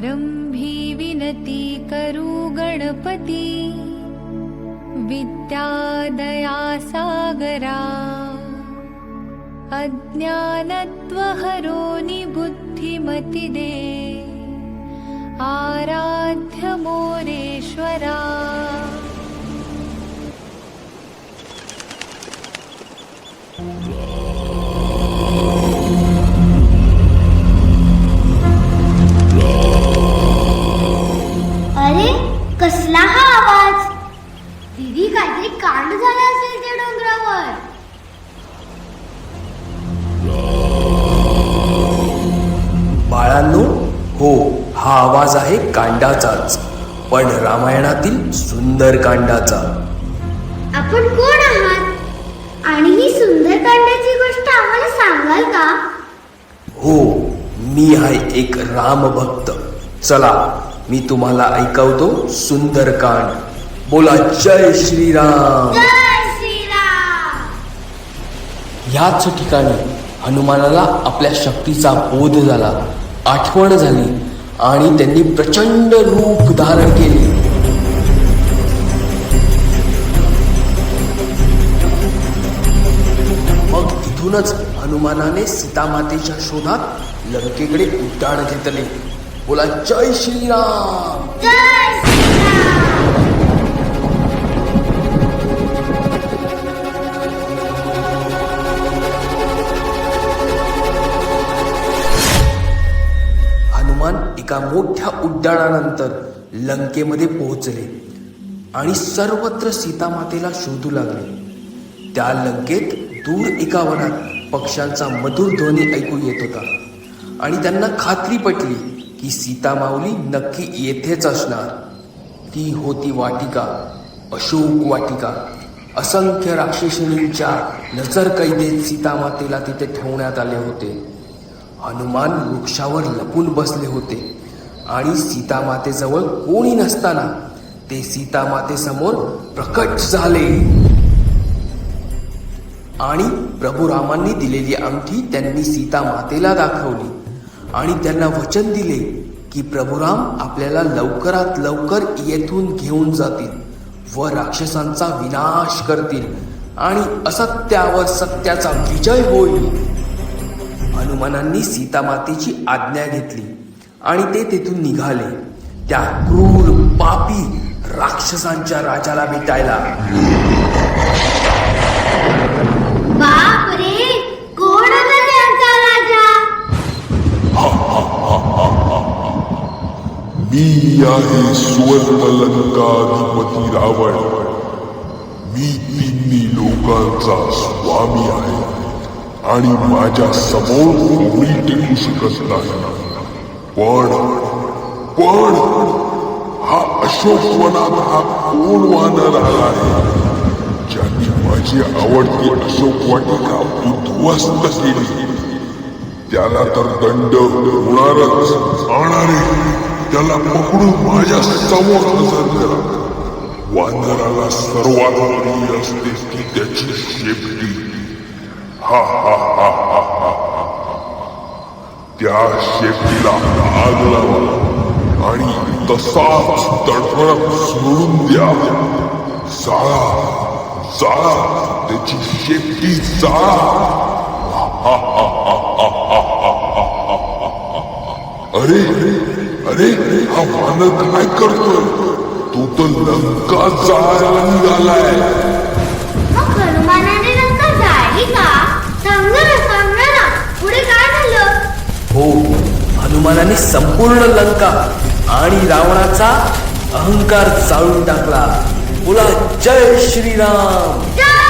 आरंभी विनती करू गणपती। विद्यादया सागरा। अज्ञानत्वहरो बुद्धिमति दे आराध्य मोरेश्वरा आवाज आहे कांडाचाच पण रामायणातील सुंदर कांडाचा. आपण कोण आहात? आणि ही सुंदर कांडाची गोष्ट आम्हाला सांगाल का? हो मी आहे एक रामभक्त. चला मी तुम्हाला ऐकवतो सुंदरकांड बोला जय श्रीराम. जय श्रीराम. ह्याच ठिकाणी हनुमानाला आपल्या शक्तीचा बोध झाला. आठवण झाली. आणि त्यांनी प्रचंड रूप धारण केले. मग तिथूनच हनुमानाने सीतामातेच्या शोधात लंकेकडे उड्डाण घेतले. बोला जय श्रीराम! जय श्रीराम! मोठ्या उड्डाणानंतर लंकेमध्ये पोहोचले आणि सर्वत्र सीतामातेला शोधू लागले. त्या लंकेत दूर एका वनात पक्ष्यांचा मधुर ध्वनी ऐकू येत होता आणि त्यांना खात्री पटली की सीतामाऊली नक्की येथेच असणार. ती होती वाटिका अशोक वाटिका असंख्य राक्षसिणींच्या नजर कैदेत सीतामातेला तिथे ठेवण्यात आले होते. हनुमान वृक्षावर लपून बसले होते. आणि सीतामातेजवळ कोणी नसताना ते सीतामातेसमोर प्रकट झाले. आणि प्रभू रामांनी दिलेली अंगठी त्यांनी सीतामातेला दाखवली आणि त्यांना वचन दिले की प्रभुराम आपल्याला लवकरात लवकर येथून घेऊन जातील व राक्षसांचा विनाश करतील आणि असत्यावर सत्याचा विजय होईल. हनुमानांनी सीतामातेची आज्ञा घेतली. आणि ते तेथून निघाले. त्या क्रूर पापी राक्षसांच्या राजाला भेटायला. बाप रे कोण होता त्यांचा राजा? मी आहे सुवर्ण लंकाधिपती रावण. मी तिन्ही लोकांचा स्वामी आहे. आणि माझ्यासमोर कोणी टिकू शकत नाही. पण पण हा अशोक वनात हा कोण वानर आला आहे? ज्याने माझी आवडती अशोक वाटिका उद्ध्वस्त केली. त्याला तर दंड होणारच. आणारे त्याला पकडून माझ्यासमोर हजर करा वानराला सर्वात प्रिय असते की त्याची शेपटी. हा हा हा हा हा हा. त्या शेपटीला आग लावा आणि तसाच तडफडत सोडून द्या. जाळा जाळा त्याची शेपटी जाळा. अरे अरे हा वानर काय करतोय? तो तर लंका जाळायला निघालाय. विमानाने संपूर्ण लंका आणि रावणाचा अहंकार जाळून टाकला. बोला जय श्रीराम. जय श्रीराम